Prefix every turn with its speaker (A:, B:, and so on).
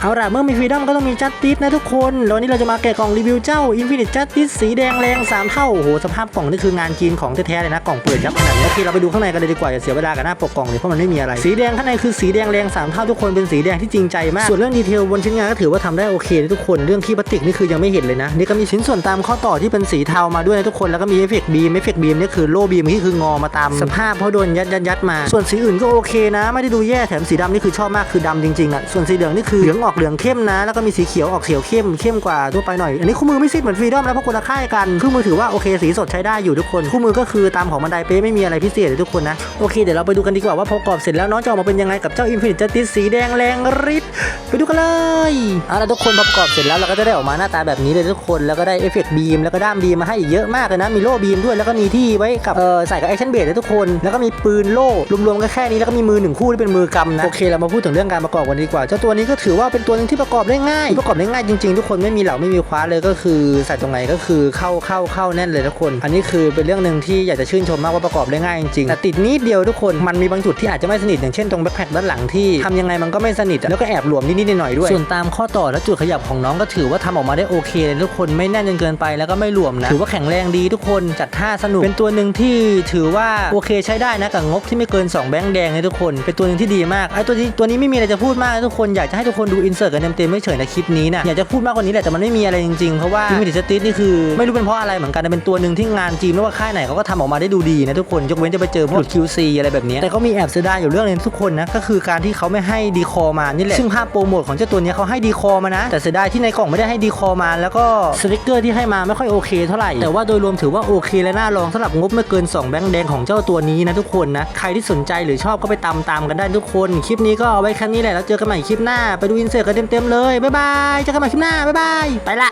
A: เอาล่ะเมื่อมีฟรีดอมก็ต้องมีจั s ติสนะทุกคนแล้วนี้เราจะมาแกะกล่องรีวิวเจ้า Infinite Justice สีแดงแรง 3 เท่าโอ้โหสภาพกล่องนี่คืองานจีนของแท้ๆเลยนะกล่องเปิดยับขนาดนี้โอเคเราไปดูข้างในกันเลยดีกว่าอย่าเสียเวลากับหน้าปกกล่องเลยเพราะมันไม่มีอะไรสีแดงข้างในคือสีแดงแรง 3 เท่าทุกคนเป็นสีแดงที่จริงใจมากส่วนเรื่องดีเทลบนชิ้นงานก็ถือว่าทำได้โอเคนะทุกคนเรื่องขี้พลาสติกนี่คือยังไม่เห็นเลยนะนี่ก็มีชิ้นส่วนตามข้อต่อที่เป็นสีเทามาด้วยนะทุกคนแล้วก็มีเอฟเฟกต์บีมเอฟเฟกต์บีมนี่คือโล่บีมที่คืองอมาตามสภาพเพราะโดนยัดยัดยัดมา ส่วนสีอื่นก็โอเคนะ ไม่ได้ดูแย่แถมสีดำนี่คือชอบมากคือดำจริงๆอะส่วนสีเหลืองนี่คือเหลืองออกเหลืองเข้มนะ แล้วก็มีสีเขียวออกเขียวเข้มเข้มกว่าทั่วไปหน่อย อันนี้คู่มือไม่ซิดเหมือนฟรีดอมนะเพราะคนละค่ายกัน คู่มือถือว่าโอเคสีสดใช้ได้อยู่ทุกคน คู่มือก็คือตามของบันไดเป๊ะไม่มีอะไรพิเศษเลยทุกคนนะ โอเคเดี๋ยวเราไปดูกันดีกว่าว่าพอประกอบเสร็จแล้วน้องจะออกมาเป็นยังไงกับเจ้า Infinite Justice สีแดงแรงฤทธิ์ไปดูกันเลยเอาละทุกคนพอประกอบเสร็จแล้วเราก็จะได้ออกมาหน้าตาแบบนี้เลยทุกคน แล้วก็ได้เอฟเฟกต์บีมแล้วก็ด้ามบีมมาให้อีกเยอะมากเลยนะมีโล่บีมด้วยแล้วก็มีที่ไว้กับเออใส่กับแอคชั่นเบสเลยทุกคนแล้วก็มีปืนโล่รวมๆกันแค่นี้แล้วก็มีมือหนึ่งคู่ที่เป็นมือกำนะโอเคเรามาพูดถึงเรื่องการประกอบกันดีกว่าเจ้าตัวนี้ก็ถือว่าเป็นตัวหนึ่งที่ประกอบได้ง่าย ประกอบได้ง่ายจริงๆ ทุกคนไม่มีเหล่าไม่มีคว้าเลยก็คือใส่ตรงไหนก็คือเข้าเข้าเข้าแน่นเลยทุกคน อันนี้คือเป็นเรื่องหนึ่งที่อยากจะชื่นชมมากว่าประกอบได้ง่ายจริงๆแต่ติดนิดเดียวทุกคนมันมีบางจุดที่อาจจะไม่สนิทอย่างเช่นตรงแบ็คแพคด้านหลังที่ทำยังไงมันก็ไม่สนิทแล้วก็แอบหลวมนิดๆหน่อยๆด้วย ส่วนตามข้อต่อและจุดขยับของน้องก็ถือว่าทำออกมาได้โอเคเลยทุกคนไม่แน่นจนเกินไปแล้วก็ไม่หลวมนะถือว่าแข็งแรงดีทุกคนจัดท่าสนุกเป็นตัวหนึ่งที่ถือว่าโอเคใช้ได้นะกับงบที่ไม่เกิน 2 แบงค์แดงเลยทุกคน เป็นตัวหนึ่งที่ดีมากไอ้ตัวนี้ตัวนี้ไม่มีอะไรจะพูดมากทุกคนอยากจะให้ทุกคนดูอินเสิร์ตกันเต็มๆไม่เฉยนะคลิปนี้นะอยากจะพูดมากกว่านี้แหละแต่มันไม่มีอะไรจริงๆเพราะว่าอินฟินิสตินี่คือไม่รู้เป็นเพราะอะไรเหมือนกันแต่เป็นตัวหนึ่งที่งานจีนไม่ว่าค่ายไหนเขาก็ทำออกมาได้ดูดีนะทุกคนยกเว้นจะไปเจอพวก QC อะไรแบบนี้แต่ก็มีแอบเสียดายอยู่เรื่องนึงทุกคนนะก็คือการที่เขาไม่ให้ดีคอมานี่แหละซึ่งภาพโปรโมทของเจ้าตัวนี้เขาให้ดีคอมานะ แต่เสียดายที่ในกล่องไม่ได้ให้ดีคอมา แล้วก็สติกเกอร์ที่ให้มาไม่ค่อยโอเคเท่าไหร่แต่ว่าโดยรวมถือว่าโอเคและน่าลองสำหรับงบไม่เกิน 2 แบงค์แดงของเจ้าตัวนี้นะทุกคนนะใครที่สนใจหรือชอบก็ไปตามตามกันได้ทุกคน คลิปนี้ก็เอาไว้แค่นี้แหละแล้วเจอกันใหม่คลิปหน้าไปดูอินเสิร์ตกันเต็มๆเลย บ๊ายบายเจอกันใหม่คลิปหน้า บ๊ายบาย ไปละ